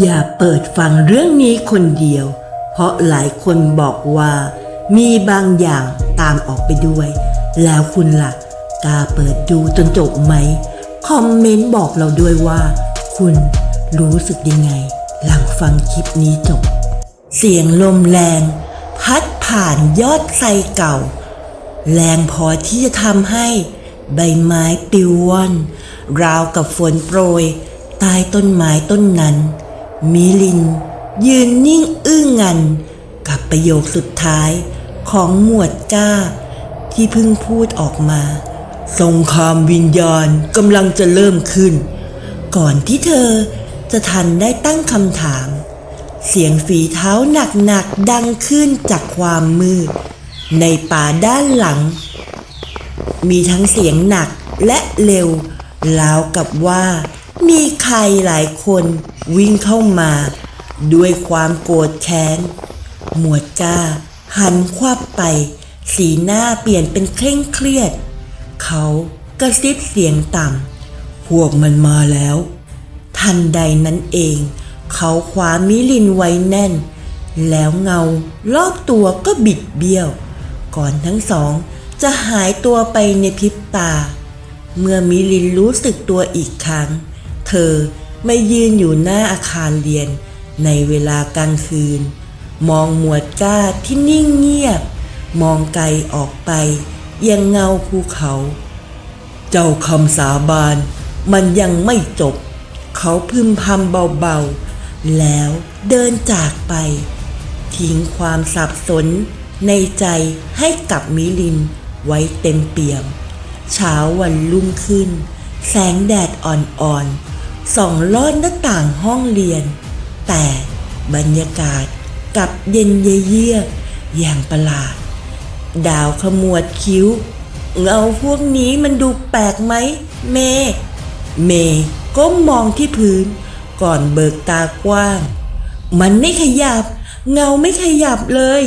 อย่าเปิดฟังเรื่องนี้คนเดียว เพราะหลายคนบอกว่า มีบางอย่างตามออกไปด้วย แล้วคุณล่ะกล้าเปิดดูจนจบไหม คอมเมนต์บอกเราด้วยว่า คุณรู้สึกยังไง หลังฟังคลิปนี้จบ เสียงลมแรง พัดผ่านยอดไทรเก่า แรงพอที่จะทำให้ ใบไม้ปลิวว่อนราวกับฝนโปรยใต้ต้นไม้ต้นนั้น มิลิน ยืนนิ่งอึ้งงัน กับประโยคสุดท้ายของหมวดก้า ที่เพิ่งพูดออกมา สงครามวิญญาณกำลังจะเริ่มขึ้น ก่อนที่เธอจะทันได้ตั้งคำถาม เสียงฝีเท้าหนักๆดังขึ้นจากความมืด ในป่าด้านหลัง มีทั้งเสียงหนักและเร็วราวกับว่า มีใครหลายคนวิ่งเข้ามา ด้วยความโกรธแค้น หมวดก้า หันควับไป สีหน้าเปลี่ยนเป็นเคร่งเครียด เขากระซิบเสียงต่ำ พวกมันมาแล้ว ทันใดนั้นเอง เขาคว้ามิลินไว้แน่น แล้วเงารอบตัวก็บิดเบี้ยว ก่อนทั้งสองจะหายตัวไปในพริบตา เมื่อมิลินรู้สึกตัวอีกครั้ง เธอไม่ยืนอยู่หน้าอาคารเรียน ในเวลากลางคืน มองหมวดก้าที่นิ่งเงียบ มองไกลออกไป ยังเงาภูเขา เจ้าคำสาบาน มันยังไม่จบ เขาพึมพำเบาๆ แล้วเดินจากไป ทิ้งความสับสนในใจให้กับมิลินไว้เต็มเปี่ยม เช้าวันรุ่งขึ้น แสงแดดอ่อนๆ ส่องลอดหน้าต่างห้องเรียน แต่บรรยากาศกลับเย็นเยือกอย่างประหลาด ดาวขมวดคิ้ว เงาพวกนี้มันดูแปลกไหม เม เมก้มมองที่พื้น ก่อนเบิกตากว้าง มันไม่ขยับ เงาไม่ขยับเลย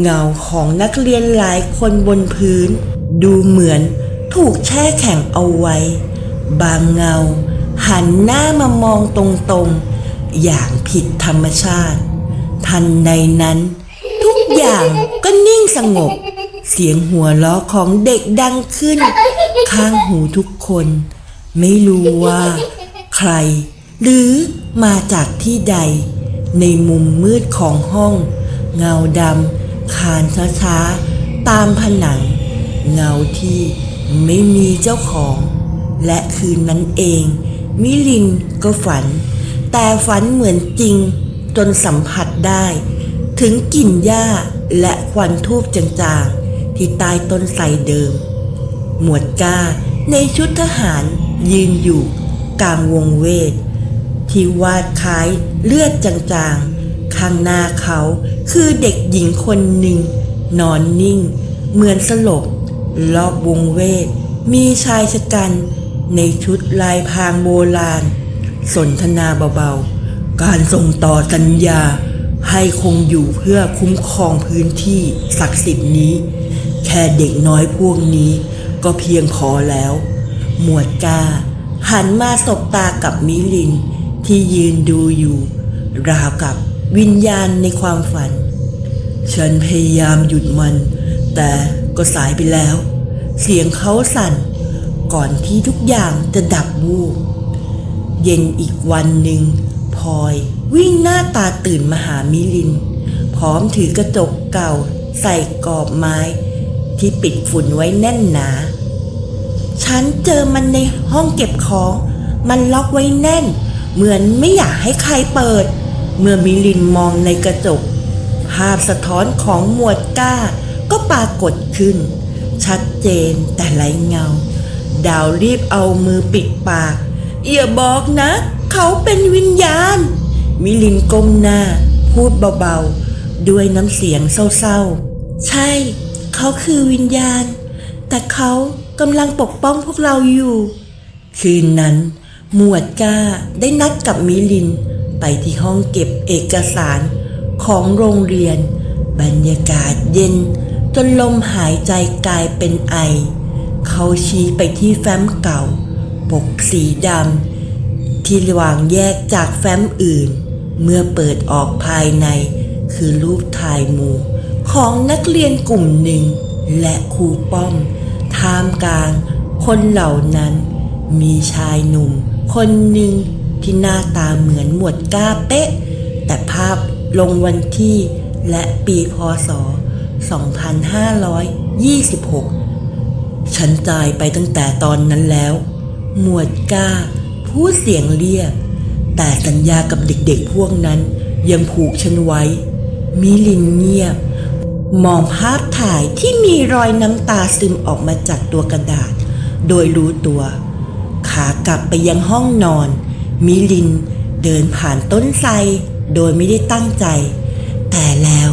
เงาของนักเรียนหลายคนบนพื้น ดูเหมือนถูกแช่แข็งเอาไว้ บางเงา หันหน้ามามองตรงๆ อย่างผิดธรรมชาติ ทันใดนั้น ทุกอย่างก็นิ่งสงบ เสียงหัวเราะของเด็กดังขึ้น ข้างหูทุกคน ไม่รู้ว่า ใคร หรือมาจากที่ใด ในมุมมืดของห้อง เงาดำคานช้าๆตามผนัง เงาที่ไม่มีเจ้าของ และคืนนั้นเอง มิลินก็ฝัน แต่ฝันเหมือนจริง จนสัมผัสได้ ถึงกลิ่นหญ้าและควันทูบจางๆ ที่ใต้ต้นไทรเดิม หมวดกาในชุดทหารยืนอยู่ กลางวงเวท ที่วาดคล้ายเลือดจางๆ ข้างหน้าเขาคือเด็กหญิงคนหนึ่ง นอนนิ่ง เหมือนสลบรอบวงเวท มีชายชะกัน ในชุดลายพางโบราณ สนทนาเบาๆ การส่งต่อสัญญาให้คงอยู่เพื่อคุ้มครองพื้นที่ศักดิ์สิทธิ์นี้ แค่เด็กน้อยพวกนี้ก็เพียงพอแล้ว หมวดกาหันมาสบตากับมิลินที่ยืนดูอยู่ ราวกับวิญญาณในความฝัน ฉันพยายามหยุดมัน แต่ก็สายไปแล้ว เสียงเขาสั่น ก่อนที่ทุกอย่างจะดับวูบเย็นอีกวันหนึ่งพลอยวิ่งหน้าตาตื่นมาหามิลิน พร้อมถือกระจกเก่า ใส่กรอบไม้ ที่ปิดฝุ่นไว้แน่นหนา ฉันเจอมันในห้องเก็บของ มันล็อกไว้แน่น เหมือนไม่อยากให้ใครเปิด เมื่อมิลินมองในกระจก ภาพสะท้อนของหมวดก้า ก็ปรากฏขึ้น ชัดเจนแต่ไร้เงา ดาวรีบเอามือปิดปาก อย่าบอกนะ เขาเป็นวิญญาณ มิลินก้มหน้า พูดเบาๆ ด้วยน้ำเสียงเศร้าๆ ใช่ เขาคือวิญญาณ แต่เขากำลังปกป้องพวกเราอยู่ คืนนั้น หมวดก้าได้นัดกับมิลินไปที่ห้องเก็บเอกสารของโรงเรียน บรรยากาศเย็นจนลมหายใจกลายเป็นไอ เขาชี้ไปที่แฟ้มเก่า ปกสีดำที่วางแยกจากแฟ้มอื่น เมื่อเปิดออกภายใน คือรูปถ่ายหมู่ของนักเรียนกลุ่มหนึ่ง และครูป้อม ท่ามกลาง คนเหล่านั้น มีชายหนุ่ม คนหนึ่งที่หน้าตาเหมือนหมวดก้าเป๊ะ แต่ภาพลงวันที่และปีพศ 2526 ฉันตายไปตั้งแต่ตอนนั้นแล้ว หมวดก้าพูดเสียงเรียก แต่สัญญากับเด็กๆพวกนั้นยังผูกฉันไว้ มิลินเงียบ มองภาพถ่ายที่มีรอยน้ำตาซึมออกมาจากตัวกระดาษ โดยรู้ตัว ขากลับไปยังห้องนอน มิลินเดินผ่านต้นไทรโดยไม่ได้ตั้งใจ แต่แล้ว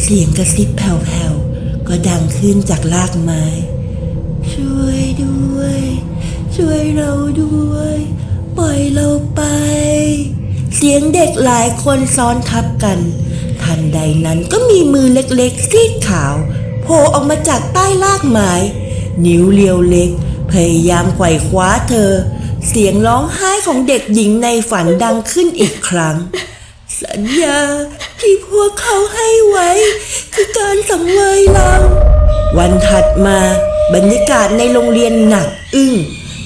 เสียงกระซิบแผ่วๆก็ดังขึ้นจากรากไม้ ช่วยด้วย ช่วยเราด้วย ปล่อยเราไป เสียงเด็กหลายคนซ้อนทับกัน ทันใดนั้นก็มีมือเล็กๆซีดขาวโผล่ออกมาจากใต้รากไม้นิ้วเลียวเล็ก พยายามไขว่คว้าเธอ เสียงร้องไห้ของเด็กหญิงในฝันดังขึ้นอีกครั้ง สัญญาที่พวกเขาให้ไว้ คือการสังเวยเรา วันถัดมา บรรยากาศในโรงเรียนหนักอึ้ง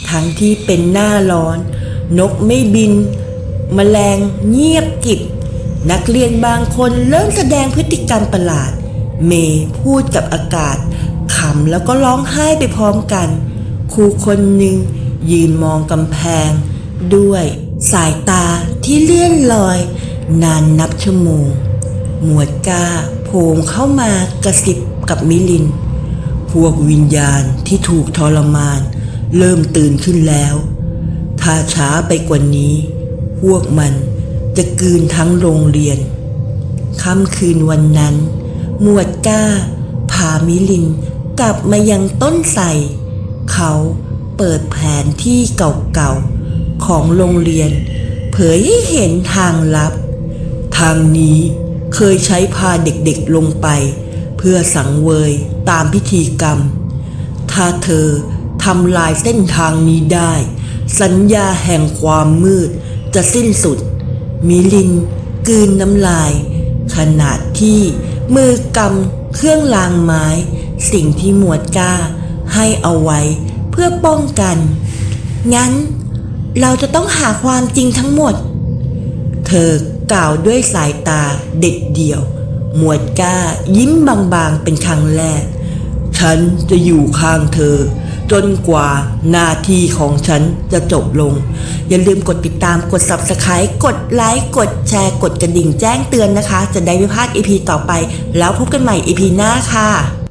ทั้งที่เป็นหน้าร้อน นกไม่บินแมลงเงียบกิบ นักเรียนบางคนเริ่มแสดงพฤติกรรมประหลาด เมย์พูดกับอากาศขำแล้วก็ร้องไห้ไปพร้อมกัน ครูคนหนึ่งยืนมองกำแพง ด้วยสายตาที่เลื่อนลอย นานนับชั่วโมง หมวดกาโผล่เข้ามากระซิบกับมิลิน วกวิญญาณที่ถูกทรมาน เริ่มตื่นขึ้นแล้ว ถ้าช้าไปกว่านี้ พวกมันจะกืนทั้งโรงเรียน ค่ำคืนวันนั้น หมวดก้าพามิลินกลับมายังต้นไทรเขาเปิดแผนที่เก่าๆ ของโรงเรียน เผยให้เห็นทางลับ ทางนี้เคยใช้พาเด็กๆลงไป เพื่อสังเวยตามพิธีกรรม ถ้าเธอทำลายเส้นทางนี้ได้ สัญญาแห่งความมืดจะสิ้นสุด มิลินกลืนน้ำลาย ขนาดที่มือกำเครื่องรางไม้ สิ่งที่หมวดก้าให้เอาไว้เพื่อป้องกัน งั้นเราจะต้องหาความจริงทั้งหมด เธอกล่าวด้วยสายตาเด็ดเดี่ยว หมวดก้ายิ้มบางๆเป็นครั้งแรก ฉันจะอยู่ข้างเธอ จนกว่าหน้าที่ของฉันจะจบลง อย่าลืมกดติดตามกด subscribe กดไลค์กดแชร์กดกระดิ่งแจ้งเตือนนะคะ จะได้ไม่พลาด EP ต่อไป แล้วพบกันใหม่ EP หน้าค่ะ